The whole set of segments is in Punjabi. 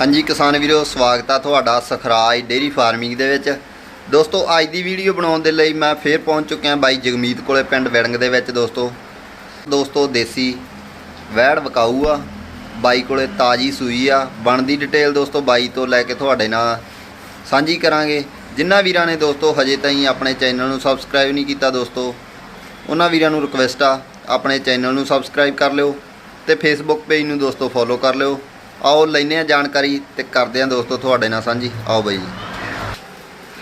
ਹਾਂਜੀ ਕਿਸਾਨ ਵੀਰੋ, ਸਵਾਗਤ ਆ ਤੁਹਾਡਾ ਸਖਰਾਜ ਡੇਰੀ ਫਾਰਮਿੰਗ ਦੇ ਵਿੱਚ। ਦੋਸਤੋ, ਅੱਜ ਦੀ ਵੀਡੀਓ ਬਣਾਉਣ ਦੇ ਲਈ ਮੈਂ ਫੇਰ ਪਹੁੰਚ ਚੁੱਕਿਆ ਬਾਈ ਜਗਮੀਤ ਕੋਲੇ ਪਿੰਡ ਵਿੜੰਗ ਦੇ ਵਿੱਚ ਦੋਸਤੋ। ਦੋਸਤੋ, ਦੇਸੀ ਵੈੜ ਵਕਾਊ ਆ, ਬਾਈ ਕੋਲੇ ਤਾਜੀ ਸੂਈ ਆ। ਬਣਦੀ ਡਿਟੇਲ ਦੋਸਤੋ ਬਾਈ ਤੋਂ ਲੈ ਕੇ ਤੁਹਾਡੇ ਨਾਲ ਸਾਂਝੀ ਕਰਾਂਗੇ। ਜਿਨ੍ਹਾਂ ਵੀਰਾਂ ਨੇ ਦੋਸਤੋ ਹਜੇ ਤਾਈਂ ਆਪਣੇ ਚੈਨਲ ਨੂੰ ਸਬਸਕ੍ਰਾਈਬ ਨਹੀਂ ਕੀਤਾ ਦੋਸਤੋ, ਉਹਨਾਂ ਵੀਰਾਂ ਨੂੰ ਰਿਕਵੈਸਟ ਆ, ਆਪਣੇ ਚੈਨਲ ਨੂੰ ਸਬਸਕ੍ਰਾਈਬ ਕਰ ਲਿਓ ਤੇ ਫੇਸਬੁੱਕ ਪੇਜ ਨੂੰ ਦੋਸਤੋ ਫੋਲੋ ਕਰ ਲਿਓ। ਆਓ ਲੈਨੇ ਆ ਜਾਣਕਾਰੀ ਤੇ ਕਰਦੇ ਆ ਦੋਸਤੋ ਤੁਹਾਡੇ ਨਾਲ ਸਾਂਝੀ। ਆਓ ਬਾਈ ਜੀ।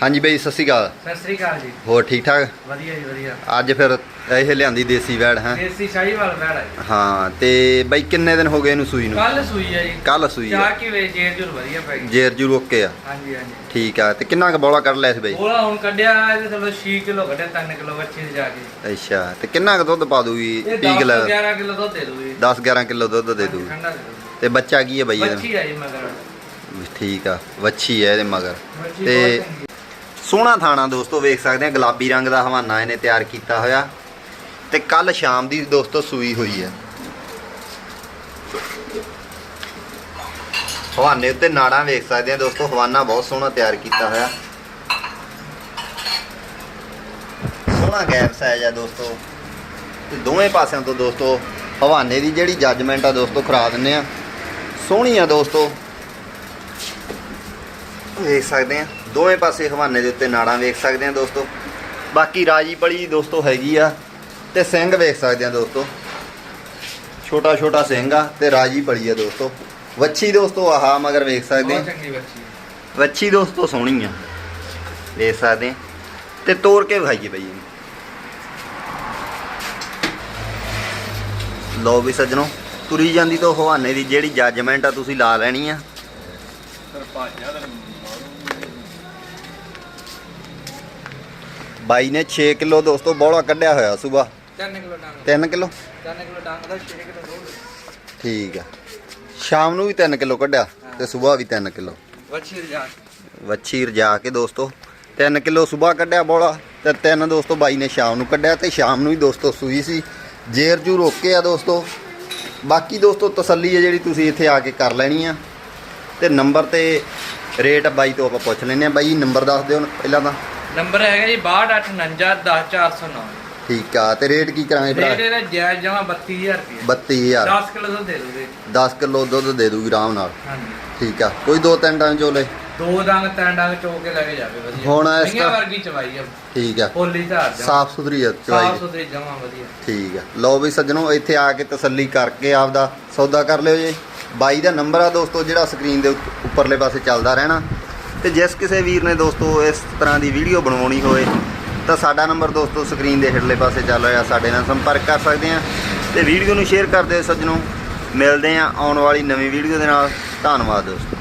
ਹਾਂਜੀ ਬਾਈ ਸਤਿ ਸ਼੍ਰੀ ਅਕਾਲ। ਸਤਿ ਸ੍ਰੀ ਅਕਾਲ ਜੀ। ਹੋਰ ਠੀਕ ਠਾਕ? ਵਧੀਆ ਜੀ ਵਧੀਆ। ਅੱਜ ਫਿਰ ਇਹ ਲਿਆਂਦੀ ਦੇਸੀ ਵੈੜ ਹੈ? ਦੇਸੀ ਸ਼ਾਹੀਵਾਲ ਬੈੜ ਹੈ ਹਾਂ ਤੇ ਬਾਈ ਕਿੰਨੇ ਦਿਨ ਹੋ ਗਏ ਇਹਨੂੰ ਸੂਈ ਨੂੰ? ਕੱਲ ਸੂਈ ਹੈ ਜੀ। ਕੱਲ ਸੂਈ ਚਾਹ ਆ। ਕੀ ਵੇ ਜੇਰ ਜੁਰ ਵਧੀਆ ਪੈ ਗਈ। ਜੇਰ ਜੂ ਓਕੇ ਆ। ਹਾਂਜੀ ਹਾਂਜੀ। ਠੀਕ ਆ ਤੇ ਕਿੰਨਾ ਕੁ ਬੋਲਾ ਕੱਢ ਲਿਆ ਸੀ ਬਾਈ? ਬੋਲਾ ਹੁਣ ਕੱਢਿਆ ਇਹਦੇ ਥੱਲੇ 6 ਕਿਲੋ ਕੱਢਿਆ 3 ਕਿਲੋ ਦੇ ਜਾ ਕੇ। ਅੱਛਾ ਤੇ ਕਿੰਨਾ ਕੁ ਦੁੱਧ ਪਾ ਦੂਗੀ ਪੀਕ 10 ਲੈ 11 ਕਿਲੋ ਦੁੱਧ ਦੇ ਦੂਗੀ 10 11 ਕਿਲੋ ਦੁੱਧ ਦੇ ਦੂ ਠੰਡਾ ਦੇ ਦੂਗੀ ਤੇ ਬੱਚਾ ਕੀ ਹੈ ਬਾਈ ਇਹਦਾ? ਜੀ ਮਗਰ। ਠੀਕ ਆ ਵੱਛੀ ਹੈ ਇਹਦੇ ਮਗਰ। ਵੱਛੀ ਤੇ ਬਹੁਤ ਸੋਹਣਾ ਥਾਣਾ ਦੋਸਤੋ ਵੇਖ ਸਕਦੇ ਆ ਗੁਲਾਬੀ ਰੰਗ ਦਾ ਹਵਾਨਾ ਇਹਨੇ ਤਿਆਰ ਕੀਤਾ ਹੋਇਆ। ਤੇ ਕੱਲ ਸ਼ਾਮ ਦੀ ਦੋਸਤੋ ਸੂਈ ਹੋਈ ਹੈ। ਹਵਾਨੇ ਉੱਤੇ ਨਾੜਾਂ ਵੇਖ ਸਕਦੇ ਆ ਦੋਸਤੋ ਹਵਾਨਾ ਬਹੁਤ ਸੋਹਣਾ ਤਿਆਰ ਕੀਤਾ ਹੋਇਆ। ਸੋਹਣਾ ਗੈਪ ਸਾਈਜ਼ ਆ ਦੋਸਤੋ। ਤੇ ਦੋਵੇਂ ਪਾਸਿਆਂ ਤੋਂ ਦੋਸਤੋ ਹਵਾਨੇ ਦੀ ਜਿਹੜੀ ਜੱਜਮੈਂਟ ਆ ਦੋਸਤੋ ਕਰਾ ਦਿੰਨੇ ਆ। ਸੋਹਣੀ ਆ ਦੋਸਤੋ। ਵੇਖ ਸਕਦੇ ਆ। ਦੋਵੇਂ ਪਾਸੇ ਹਵਾਨੇ ਦੇ ਉੱਤੇ ਨਾੜਾਂ ਵੇਖ ਸਕਦੇ ਆ ਦੋਸਤੋ। ਬਾਕੀ ਰਾਜੀ ਪਲੀ ਦੋਸਤੋ ਹੈਗੀ ਆ ਤੇ ਸਿੰਘ ਵੇਖ ਸਕਦੇ ਆ ਦੋਸਤੋ। ਛੋਟਾ ਛੋਟਾ ਸਿੰਘ ਆ ਤੇ ਰਾਜੀ ਪਲੀ ਆ ਦੋਸਤੋ। ਵੱਛੀ ਦੋਸਤੋ ਆਹ ਮਗਰ ਵੇਖ ਸਕਦੇ ਆ। ਵੱਛੀ ਦੋਸਤੋ ਸੋਹਣੀ ਆ। ਵੇਖ ਸਕਦੇ ਆ। ਤੇ ਤੋੜ ਕੇ ਵਿਖਾਈਏ ਬਈ। ਲੋ ਵੀ ਸੱਜਣੋ। ਤੁਰੀ ਜਾਂਦੀ ਤੋਂ ਹਵਾਨੇ ਦੀ ਜਿਹੜੀ ਜੱਜਮੈਂਟ ਆ ਤੁਸੀਂ ਲਾ ਲੈਣੀ ਆ। ਬਾਈ ਨੇ 6 ਕਿਲੋ ਦੋਸਤੋ ਬੋਲਾ ਕੱਢਿਆ ਹੋਇਆ ਸਵੇਰ 3 ਕਿਲੋ ਡੰਗ। 3 ਕਿਲੋ? 3 ਕਿਲੋ ਡੰਗ ਦਾ 6 ਕਿਲੋ ਠੀਕ ਆ। ਸ਼ਾਮ ਨੂੰ ਵੀ 3 ਕਿਲੋ ਕੱਢਿਆ ਤੇ ਸਵੇਰ ਵੀ 3 ਕਿਲੋ। ਵੱਛੀ ਦੇ ਜਾ ਵੱਛੀ ਰਜਾ ਕੇ ਦੋਸਤੋ 3 ਕਿਲੋ ਸਵੇਰ ਕੱਢਿਆ ਬੋਲਾ ਤੇ 3 ਦੋਸਤੋ ਬਾਈ ਨੇ ਸ਼ਾਮ ਨੂੰ ਕੱਢਿਆ ਤੇ ਸ਼ਾਮ ਨੂੰ ਹੀ ਦੋਸਤੋ ਸੂਈ ਸੀ। ਜੇਰ ਜੂ ਰੋਕੇ ਆ ਦੋਸਤੋ। ਬਾਕੀ ਦੋਸਤੋ ਤਸੱਲੀ ਹੈ ਜਿਹੜੀ ਤੁਸੀਂ ਇੱਥੇ ਆ ਕੇ ਕਰ ਲੈਣੀ ਆ। ਤੇ ਨੰਬਰ ਤੇ ਰੇਟ ਬਾਈ ਤੋਂ ਆਪਾਂ ਪੁੱਛ ਲੈਨੇ ਆ। ਬਾਈ ਨੰਬਰ ਦੱਸ ਦਿਓ ਪਹਿਲਾਂ ਤਾਂ। ਨੰਬਰ ਹੈਗਾ ਜੀ 6249 10409 ਠੀਕ ਆ ਤੇ ਰੇਟ ਕੀ ਕਰਾਂਗੇ ਭਰਾ? ਰੇਟ ਇਹਦਾ ਜਾਇਜ਼ ਜਮਾ 32000 ਰੁਪਏ 32000 10 ਕਿਲੋ ਦੁੱਧ ਦੇ ਦੂਗੇ 10 ਕਿਲੋ ਦੁੱਧ ਦੇ ਦੂਗੀ ਆਰਾਮ ਨਾਲ। ਹਾਂਜੀ। ਠੀਕ ਆ ਕੋਈ ਦੋ ਤਿੰਨ ਟਾਈਮ ਚੋਲੇ। ਦੋ ਡੰਗ ਤਿੰਨ ਡੰਗ ਚੋ ਕੇ ਲੈ ਕੇ ਜਾਵੇ ਵਧੀਆ। ਹੁਣ ਇਸ ਤਰ੍ਹਾਂ- ਵਰਗੀ ਚਵਾਈ ਆ। ਠੀਕ ਆ। ਹੋਲੀ ਧਾਰ ਜਮਾਂ। ਸਾਫ਼ ਸੁਥਰੀ ਆ ਸਾਫ਼ ਚਵਾਈ ਸੁਥਰੀ ਜਮਾ ਵਧੀਆ। ਠੀਕ ਆ। ਲਓ ਵੀ ਸੱਜਣੋ ਇੱਥੇ ਆ ਕੇ ਤਸੱਲੀ ਕਰਕੇ ਆਪਦਾ ਸੌਦਾ ਕਰ ਲਿਓ ਜੀ। ਬਾਈ ਦਾ ਨੰਬਰ ਆ ਦੋਸਤੋ ਜਿਹੜਾ ਸਕਰੀਨ ਦੇ ਉੱਪਰਲੇ ਪਾਸੇ ਚੱਲਦਾ ਰਹਿਣਾ। ਤੇ ਜਿਸ ਕਿਸੇ ਵੀਰ ਨੇ ਦੋਸਤੋ ਇਸ ਤਰ੍ਹਾਂ ਦੀ ਵੀਡੀਓ ਬਣਵਾਉਣੀ ਹੋਵੇ ਤਾਂ ਸਾਡਾ ਨੰਬਰ ਦੋਸਤੋ ਸਕਰੀਨ ਦੇ ਹੇਠਲੇ ਪਾਸੇ ਚੱਲ ਰਿਹਾ। ਸਾਡੇ ਨਾਲ ਸੰਪਰਕ ਕਰ ਸਕਦੇ ਆ ਤੇ ਵੀਡੀਓ ਨੂੰ ਸ਼ੇਅਰ ਕਰ ਦਿਓ ਸੱਜਣੋ। ਮਿਲਦੇ ਆ ਆਉਣ ਵਾਲੀ ਨਵੀਂ ਵੀਡੀਓ ਦੇ ਨਾਲ। ਧੰਨਵਾਦ ਦੋਸਤੋ।